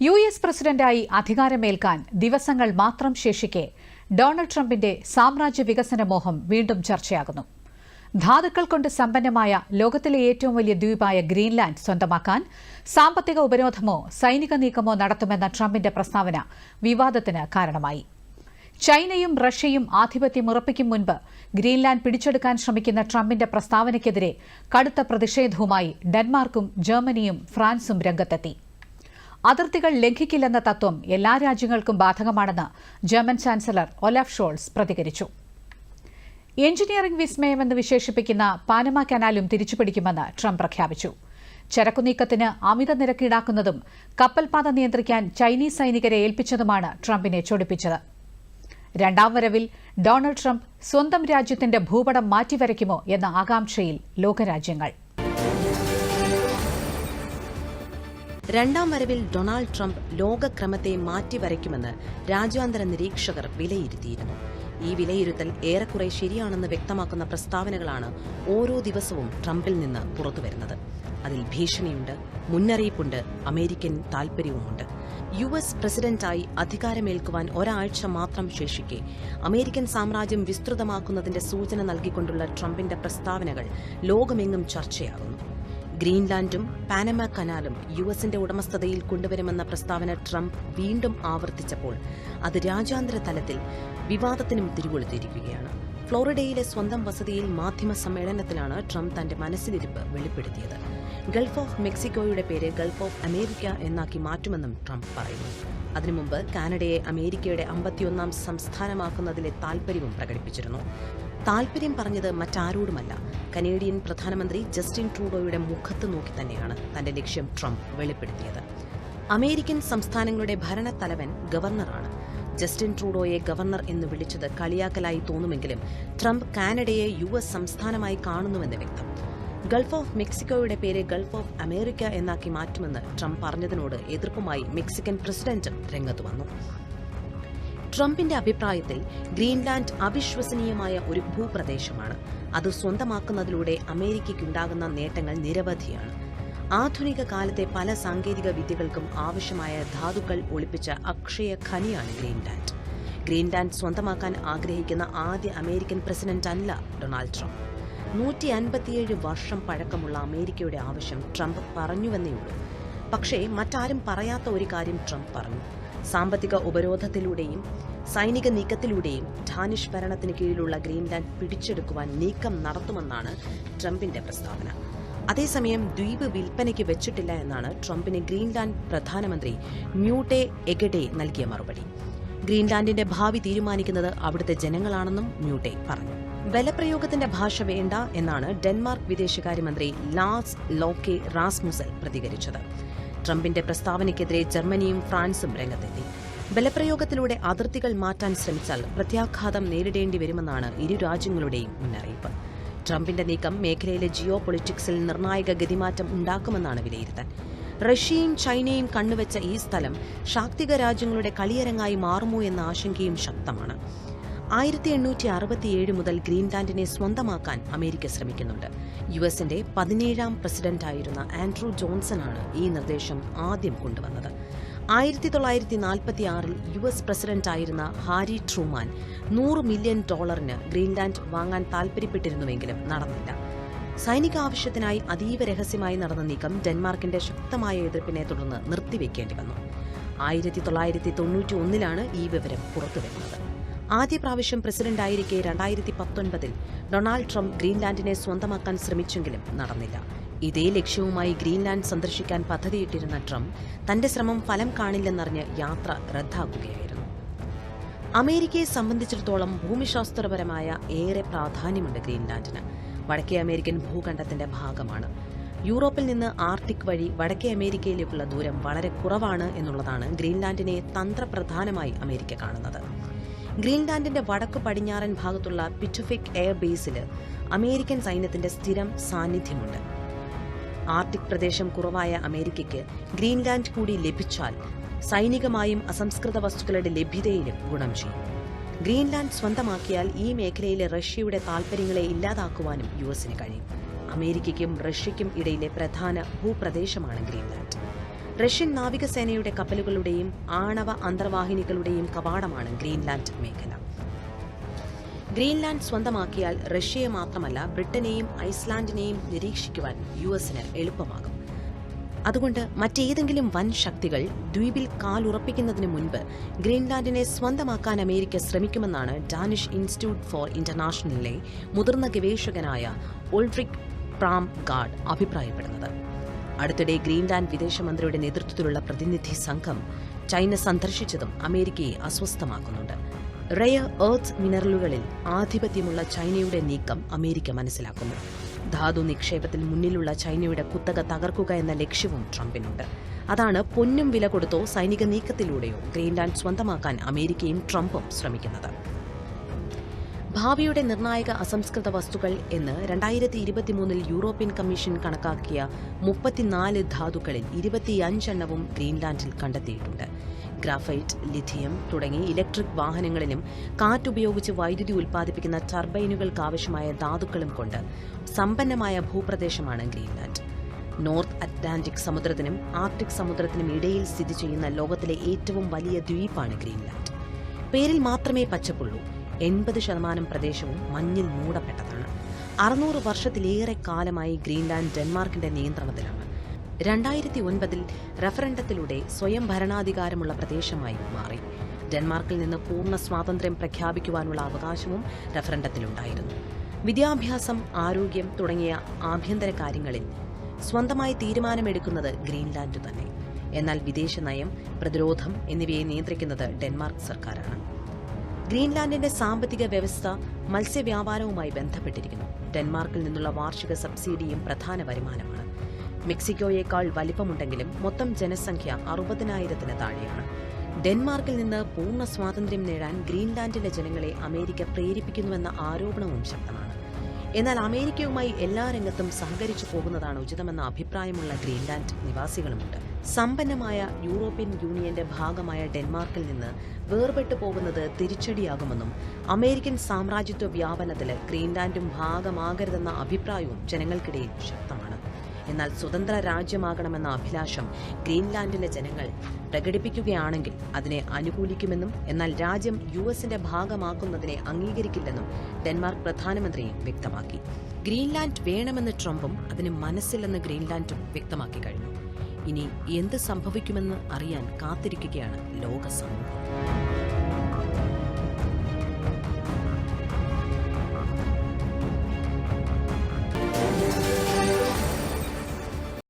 U S പ്രസിഡന്റായി അധികാരമേൽക്കാൻ ദിവസങ്ങൾ മാത്രം ശേഷിക്കെ ഡൊണാൾഡ് ട്രംപിന്റെ സാമ്രാജ്യ വികസന മോഹം വീണ്ടും ചർച്ചയാകുന്നു. ധാതുക്കൾ കൊണ്ട് സമ്പന്നമായ ലോകത്തിലെ ഏറ്റവും വലിയ ദ്വീപായ ഗ്രീൻലാൻഡ് സ്വന്തമാക്കാൻ സാമ്പത്തിക ഉപരോധമോ സൈനിക നീക്കമോ നടത്തുമെന്ന ട്രംപിന്റെ പ്രസ്താവന വിവാദത്തിന് കാരണമായി. ചൈനയും റഷ്യയും ആധിപത്യം ഉറപ്പിക്കും മുൻപ് ഗ്രീൻലാൻഡ് പിടിച്ചെടുക്കാൻ ശ്രമിക്കുന്ന ട്രംപിന്റെ പ്രസ്താവനയ്ക്കെതിരെ കടുത്ത പ്രതിഷേധവുമായി ഡെൻമാർക്കും ജർമ്മനിയും ഫ്രാൻസും രംഗത്തെത്തി. അതിർത്തികൾ ലംഘിക്കില്ലെന്ന തത്വം എല്ലാ രാജ്യങ്ങൾക്കും ബാധകമാണെന്ന് ജർമ്മൻ ചാൻസലർ ഒലാഫ് ഷോൾസ് പ്രതികരിച്ചു. എഞ്ചിനീയറിംഗ് വിസ്മയമെന്ന് വിശേഷിപ്പിക്കുന്ന പാനമ കനാലും തിരിച്ചുപിടിക്കുമെന്ന് ട്രംപ് പ്രഖ്യാപിച്ചു. ചരക്കുനീക്കത്തിന് അമിത നിരക്ക് ഈടാക്കുന്നതും കപ്പൽപാത നിയന്ത്രിക്കാൻ ചൈനീസ് സൈനികരെ ഏൽപ്പിച്ചതുമാണ് ട്രംപിനെ ചൊടിപ്പിച്ചത്. രണ്ടാം വരവിൽ ഡൊണാൾഡ് ട്രംപ് സ്വന്തം രാജ്യത്തിന്റെ ഭൂപടം മാറ്റിവരയ്ക്കുമോ എന്ന ആകാംക്ഷയിൽ ലോകരാജ്യങ്ങൾ. രണ്ടാം വരവിൽ ഡൊണാൾഡ് ട്രംപ് ലോകക്രമത്തെ മാറ്റിവരയ്ക്കുമെന്ന് രാജ്യാന്തര നിരീക്ഷകർ വിലയിരുത്തിയിരുന്നു. ഈ വിലയിരുത്തൽ ഏറെക്കുറെ ശരിയാണെന്ന് വ്യക്തമാക്കുന്ന പ്രസ്താവനകളാണ് ഓരോ ദിവസവും ട്രംപിൽ നിന്ന് പുറത്തുവരുന്നത്. അതിൽ ഭീഷണിയുണ്ട് മുന്നറിയിപ്പുണ്ട് അമേരിക്കൻ താൽപര്യവുമുണ്ട്. യു എസ് പ്രസിഡന്റായി അധികാരമേൽക്കുവാൻ ഒരാഴ്ച മാത്രം ശേഷിക്കെ അമേരിക്കൻ സാമ്രാജ്യം വിസ്തൃതമാക്കുന്നതിന്റെ സൂചന നൽകിക്കൊണ്ടുള്ള ട്രംപിന്റെ പ്രസ്താവനകൾ ലോകമെങ്ങും ചർച്ചയാകുന്നു. ഗ്രീൻലാൻഡും പാനമ കനാലും യു എസിന്റെ ഉടമസ്ഥതയിൽ കൊണ്ടുവരുമെന്ന പ്രസ്താവന ട്രംപ് വീണ്ടും ആവർത്തിച്ചപ്പോൾ അത് രാജ്യാന്തര തലത്തിൽ വിവാദത്തിനും തിരികൊളുത്തിയിരിക്കുകയാണ്. ഫ്ലോറിഡയിലെ സ്വന്തം വസതിയിൽ മാധ്യമ സമ്മേളനത്തിലാണ് ട്രംപ് തന്റെ മനസ്സിലിരിപ്പ് വെളിപ്പെടുത്തിയത്. ഗൾഫ് ഓഫ് മെക്സിക്കോയുടെ പേര് ഗൾഫ് ഓഫ് അമേരിക്ക എന്നാക്കി മാറ്റുമെന്നും ട്രംപ് പറയുന്നു. അതിനു മുമ്പ് കാനഡയെ അമേരിക്കയുടെ അമ്പത്തിയൊന്നാം സംസ്ഥാനമാക്കുന്നതിലെ താൽപര്യവും പ്രകടിപ്പിച്ചിരുന്നു. താൽപര്യം പറഞ്ഞത് മറ്റാരോടുമല്ല. കനേഡിയൻ പ്രധാനമന്ത്രി ജസ്റ്റിൻ ട്രൂഡോയുടെ മുഖത്ത് നോക്കി തന്നെയാണ് തന്റെ ലക്ഷ്യം ട്രംപ് വെളിപ്പെടുത്തിയത്. അമേരിക്കൻ സംസ്ഥാനങ്ങളുടെ ഭരണത്തലവൻ ഗവർണറാണ്. ജസ്റ്റിൻ ട്രൂഡോയെ ഗവർണർ എന്ന് വിളിച്ചത് കളിയാക്കലായി തോന്നുമെങ്കിലും ട്രംപ് കാനഡയെ യു എസ് സംസ്ഥാനമായി കാണുന്നുവെന്ന് വ്യക്തം. ഗൾഫ് ഓഫ് മെക്സിക്കോയുടെ പേര് ഗൾഫ് ഓഫ് അമേരിക്ക എന്നാക്കി മാറ്റുമെന്ന് ട്രംപ് പറഞ്ഞതിനോട് എതിർപ്പുമായി മെക്സിക്കൻ പ്രസിഡന്റും രംഗത്ത് വന്നു. ട്രംപിന്റെ അഭിപ്രായത്തിൽ ഗ്രീൻലാൻഡ് അവിശ്വസനീയമായ ഒരു ഭൂപ്രദേശമാണ്. അത് സ്വന്തമാക്കുന്നതിലൂടെ അമേരിക്കയ്ക്കുണ്ടാകുന്ന നേട്ടങ്ങൾ നിരവധിയാണ്. ആധുനിക കാലത്തെ പല സാങ്കേതിക വിദ്യകൾക്കും ആവശ്യമായ ധാതുക്കൾ ഒളിപ്പിച്ച അക്ഷയ ഖനിയാണ് ഗ്രീൻലാൻഡ്. ഗ്രീൻലാൻഡ് സ്വന്തമാക്കാൻ ആഗ്രഹിക്കുന്ന ആദ്യ അമേരിക്കൻ പ്രസിഡന്റ് അല്ല ഡൊണാൾഡ് ട്രംപ്. നൂറ്റി അൻപത്തിയേഴ് വർഷം പഴക്കമുള്ള അമേരിക്കയുടെ ആവശ്യം ട്രംപ് പറഞ്ഞുവെന്നേയുള്ളൂ. പക്ഷേ മറ്റാരും പറയാത്ത ഒരു കാര്യം ട്രംപ് പറഞ്ഞു. സാമ്പത്തിക ഉപരോധത്തിലൂടെയും സൈനിക നീക്കത്തിലൂടെയും ഡാനിഷ് ഭരണത്തിന് കീഴിലുള്ള ഗ്രീൻലാൻഡ് പിടിച്ചെടുക്കുവാൻ നീക്കം നടത്തുമെന്നാണ് ട്രംപിന്റെ പ്രസ്താവന. അതേസമയം ദ്വീപ് വിൽപ്പനയ്ക്ക് വെച്ചിട്ടില്ല എന്നാണ് ട്രംപിന് ഗ്രീൻലാൻഡ് പ്രധാനമന്ത്രി മ്യൂട്ടെ എഗഡെ നൽകിയ മറുപടി. ഗ്രീൻലാൻഡിന്റെ ഭാവി തീരുമാനിക്കുന്നത് അവിടുത്തെ ജനങ്ങളാണെന്നും മ്യൂട്ടെ പറഞ്ഞു. ബലപ്രയോഗത്തിന്റെ ഭാഷ വേണ്ട എന്നാണ് ഡെൻമാർക്ക് വിദേശകാര്യമന്ത്രി ലാസ് ലോക്കെ റാസ്മുസൽ പ്രതികരിച്ചത്. ട്രംപിന്റെ പ്രസ്താവനയ്ക്കെതിരെ ജർമ്മനിയും ഫ്രാൻസും രംഗത്തെത്തി. ബലപ്രയോഗത്തിലൂടെ അതിർത്തികൾ മാറ്റാൻ ശ്രമിച്ചാൽ പ്രത്യാഘാതം നേരിടേണ്ടി വരുമെന്നാണ് ഇരു രാജ്യങ്ങളുടെയും മുന്നറിയിപ്പ്. ട്രംപിന്റെ നീക്കം മേഖലയിലെ ജിയോ പൊളിറ്റിക്സിൽ നിർണായക ഗതിമാറ്റം ഉണ്ടാക്കുമെന്നാണ് വിലയിരുത്തൽ. റഷ്യയും ചൈനയും കണ്ണുവച്ച ഈ സ്ഥലം ശാക്തിക രാജ്യങ്ങളുടെ കളിയരങ്ങായി മാറുമോ എന്ന ആശങ്കയും ശക്തമാണ്. ആയിരത്തി എണ്ണൂറ്റി അറുപത്തിയേഴ് മുതൽ ഗ്രീൻലാൻഡിനെ സ്വന്തമാക്കാൻ അമേരിക്ക ശ്രമിക്കുന്നുണ്ട്. യു എസിന്റെ പതിനേഴാം പ്രസിഡന്റായിരുന്ന ആൻഡ്രൂ ജോൺസണാണ് ഈ നിർദ്ദേശം ആദ്യം കൊണ്ടുവന്നത്. ആയിരത്തി തൊള്ളായിരത്തി നാൽപ്പത്തി ആറിൽ യു എസ് പ്രസിഡന്റായിരുന്ന ഹാരി ട്രൂമാൻ നൂറ് മില്യൺ ഡോളറിന് ഗ്രീൻലാൻഡ് വാങ്ങാൻ താൽപ്പര്യപ്പെട്ടിരുന്നുവെങ്കിലും നടന്നില്ല. സൈനിക ആവശ്യത്തിനായി അതീവ രഹസ്യമായി നടന്ന നീക്കം ഡെൻമാർക്കിന്റെ ശക്തമായ എതിർപ്പിനെ തുടർന്ന് നിർത്തിവെക്കേണ്ടി വന്നു. ആയിരത്തി തൊള്ളായിരത്തി തൊണ്ണൂറ്റി ഒന്നിലാണ് ഈ വിവരം പുറത്തുവരുന്നത്. ആദ്യ പ്രാവശ്യം പ്രസിഡന്റായിരിക്കെ രണ്ടായിരത്തി പത്തൊൻപതിൽ ഡൊണാൾഡ് ട്രംപ് ഗ്രീൻലാൻഡിനെ സ്വന്തമാക്കാൻ ശ്രമിച്ചെങ്കിലും നടന്നില്ല. ഇതേ ലക്ഷ്യവുമായി ഗ്രീൻലാൻഡ് സന്ദർശിക്കാൻ പദ്ധതിയിട്ടിരുന്ന ട്രംപ് തന്റെ ശ്രമം ഫലം കാണില്ലെന്നറിഞ്ഞ് യാത്ര റദ്ദാക്കുകയായിരുന്നു. അമേരിക്കയെ സംബന്ധിച്ചിടത്തോളം ഭൂമിശാസ്ത്രപരമായ ഏറെ പ്രാധാന്യമുണ്ട് ഗ്രീൻലാൻഡിന്. വടക്കേ അമേരിക്കൻ ഭൂഖണ്ഡത്തിന്റെ ഭാഗമാണ്. യൂറോപ്പിൽ നിന്ന് ആർട്ടിക് വഴി വടക്കേ അമേരിക്കയിലേക്കുള്ള ദൂരം വളരെ കുറവാണ് എന്നുള്ളതാണ് ഗ്രീൻലാൻഡിനെ തന്ത്രപ്രധാനമായി അമേരിക്ക കാണുന്നത്. ഗ്രീൻലാൻഡിന്റെ വടക്കു പടിഞ്ഞാറൻ ഭാഗത്തുള്ള പിറ്റുഫിക് എയർബേസിൽ അമേരിക്കൻ സൈന്യത്തിന്റെ സ്ഥിരം സാന്നിധ്യമുണ്ട്. ആർട്ടിക് പ്രദേശം കുറവായ അമേരിക്കയ്ക്ക് ഗ്രീൻലാൻഡ് കൂടി ലഭിച്ചാൽ സൈനികമായും അസംസ്കൃത വസ്തുക്കളുടെ ലഭ്യതയിലും ഗുണം ചെയ്യും. ഗ്രീൻലാൻഡ് സ്വന്തമാക്കിയാൽ ഈ മേഖലയിലെ റഷ്യയുടെ താൽപര്യങ്ങളെ ഇല്ലാതാക്കുവാനും യു എസിന് കഴിയും. അമേരിക്കയ്ക്കും റഷ്യയ്ക്കും ഇടയിലെ പ്രധാന ഭൂപ്രദേശമാണ് ഗ്രീൻലാൻഡ്. റഷ്യൻ നാവികസേനയുടെ കപ്പലുകളുടെയും ആണവ അന്തർവാഹിനികളുടെയും കവാടമാണ് ഗ്രീൻലാൻഡ് മേഖല. ഗ്രീൻലാൻഡ് സ്വന്തമാക്കിയാൽ റഷ്യയെ മാത്രമല്ല ബ്രിട്ടനെയും ഐസ്ലാൻഡിനെയും നിരീക്ഷിക്കുവാൻ യു എസിന് എളുപ്പമാകും. അതുകൊണ്ട് മറ്റേതെങ്കിലും വൻ ശക്തികൾ ദ്വീപിൽ കാലുറപ്പിക്കുന്നതിന് മുൻപ് ഗ്രീൻലാൻഡിനെ സ്വന്തമാക്കാൻ അമേരിക്ക ശ്രമിക്കുമെന്നാണ് ഡാനിഷ് ഇൻസ്റ്റിറ്റ്യൂട്ട് ഫോർ ഇന്റർനാഷണലിലെ മുതിർന്ന ഗവേഷകനായ ഓൾട്രിക് പ്രാം ഗാർഡ് അഭിപ്രായപ്പെടുന്നത്. അടുത്തിടെ ഗ്രീൻലാൻഡ് വിദേശമന്ത്രിയുടെ നേതൃത്വത്തിലുള്ള പ്രതിനിധി സംഘം ചൈന സന്ദർശിച്ചതും അമേരിക്കയെ അസ്വസ്ഥമാക്കുന്നുണ്ട്. റെയർ എർത്ത് മിനറലുകളിൽ ആധിപത്യമുള്ള ചൈനയുടെ നീക്കം അമേരിക്ക മനസ്സിലാക്കുന്നു. ധാതു നിക്ഷേപത്തിൽ മുന്നിലുള്ള ചൈനയുടെ കുത്തക തകർക്കുക എന്ന ലക്ഷ്യവും ട്രംപിനുണ്ട്. അതാണ് പൊന്നും വില കൊടുത്തോ സൈനിക നീക്കത്തിലൂടെയോ ഗ്രീൻലാൻഡ് സ്വന്തമാക്കാൻ അമേരിക്കയും ട്രംപും ശ്രമിക്കുന്നത്. ഭാവിയുടെ നിർണായക അസംസ്കൃത വസ്തുക്കൾ എന്ന് രണ്ടായിരത്തി ഇരുപത്തിമൂന്നിൽ യൂറോപ്യൻ കമ്മീഷൻ കണക്കാക്കിയ മുപ്പത്തിനാല് ധാതുക്കളിൽ ഇരുപത്തിയഞ്ചെണ്ണവും ഗ്രീൻലാൻഡിൽ കണ്ടെത്തിയിട്ടുണ്ട്. ഗ്രാഫൈറ്റ് ലിഥിയം തുടങ്ങി ഇലക്ട്രിക് വാഹനങ്ങളിലും കാറ്റുപയോഗിച്ച് വൈദ്യുതി ഉൽപ്പാദിപ്പിക്കുന്ന ടർബൈനുകൾക്ക് ആവശ്യമായ ധാതുക്കളും കൊണ്ട് സമ്പന്നമായ ഭൂപ്രദേശമാണ് ഗ്രീൻലാൻഡ്. നോർത്ത് അറ്റ്ലാന്റിക് സമുദ്രത്തിനും ആർട്ടിക് സമുദ്രത്തിനും ഇടയിൽ സ്ഥിതി ചെയ്യുന്ന ലോകത്തിലെ ഏറ്റവും വലിയ ദ്വീപാണ് ഗ്രീൻലാൻഡ്. പേരിൽ മാത്രമേ പച്ചപ്പുള്ളൂ. എൺപത് ശതമാനം പ്രദേശവും മഞ്ഞിൽ മൂടപ്പെട്ടതാണ്. അറുന്നൂറ് വർഷത്തിലേറെ കാലമായി ഗ്രീൻലാൻഡ് ഡെൻമാർക്കിന്റെ നിയന്ത്രണത്തിലാണ്. രണ്ടായിരത്തി ഒൻപതിൽ റഫറൻഡത്തിലൂടെ സ്വയം ഭരണാധികാരമുള്ള പ്രദേശമായി മാറി. ഡെൻമാർക്കിൽ നിന്ന് പൂർണ സ്വാതന്ത്ര്യം പ്രഖ്യാപിക്കുവാനുള്ള അവകാശവും റഫറൻഡത്തിലുണ്ടായിരുന്നു. വിദ്യാഭ്യാസം ആരോഗ്യം തുടങ്ങിയ ആഭ്യന്തര കാര്യങ്ങളിൽ സ്വന്തമായി തീരുമാനമെടുക്കുന്നത് ഗ്രീൻലാൻഡ് തന്നെ. എന്നാൽ വിദേശ നയം പ്രതിരോധം എന്നിവയെ നിയന്ത്രിക്കുന്നത് ഡെൻമാർക്ക് സർക്കാരാണ്. ഗ്രീൻലാൻഡിന്റെ സാമ്പത്തിക വ്യവസ്ഥ മത്സ്യവ്യാപാരവുമായി ബന്ധപ്പെട്ടിരിക്കുന്നു. ഡെൻമാർക്കിൽ നിന്നുള്ള വാർഷിക സബ്സിഡിയും പ്രധാന വരുമാനമാണ്. മെക്സിക്കോയേക്കാൾ വലിപ്പമുണ്ടെങ്കിലും മൊത്തം ജനസംഖ്യ അറുപതിനായിരത്തിന് താഴെയാണ്. ഡെൻമാർക്കിൽ നിന്ന് പൂർണ സ്വാതന്ത്ര്യം നേടാൻ ഗ്രീൻലാൻഡിലെ ജനങ്ങളെ അമേരിക്ക പ്രേരിപ്പിക്കുന്നുവെന്ന ആരോപണവും ശക്തമാണ്. എന്നാൽ അമേരിക്കയുമായി എല്ലാ രംഗത്തും സഹകരിച്ചു പോകുന്നതാണ് ഉചിതമെന്ന അഭിപ്രായമുള്ള ഗ്രീൻലാൻഡ് നിവാസികളുമുണ്ട്. സമ്പന്നമായ യൂറോപ്യൻ യൂണിയന്റെ ഭാഗമായ ഡെൻമാർക്കിൽ നിന്ന് വേർപെട്ടു പോകുന്നത് തിരിച്ചടിയാകുമെന്നും അമേരിക്കൻ സാമ്രാജ്യത്വ വ്യാപനത്തിൽ ഗ്രീൻലാൻഡും ഭാഗമാകരുതെന്ന അഭിപ്രായവും ജനങ്ങൾക്കിടയിൽ ശക്തമാണ്. എന്നാൽ സ്വതന്ത്ര രാജ്യമാകണമെന്ന അഭിലാഷം ഗ്രീൻലാൻഡിലെ ജനങ്ങൾ പ്രകടിപ്പിക്കുകയാണെങ്കിൽ അതിനെ അനുകൂലിക്കുമെന്നും എന്നാൽ രാജ്യം യു എസിന്റെ ഭാഗമാക്കുന്നതിനെ അംഗീകരിക്കില്ലെന്നും ഡെൻമാർക്ക് പ്രധാനമന്ത്രി വ്യക്തമാക്കി. ഗ്രീൻലാൻഡ് വേണമെന്ന് ട്രംപും അതിന് മനസ്സില്ലെന്ന് ഗ്രീൻലാൻഡും വ്യക്തമാക്കി കഴിഞ്ഞു. ഇനി എന്ത് സംഭവിക്കുമെന്ന് അറിയാൻ കാത്തിരിക്കുകയാണ് ലോക സമൂഹം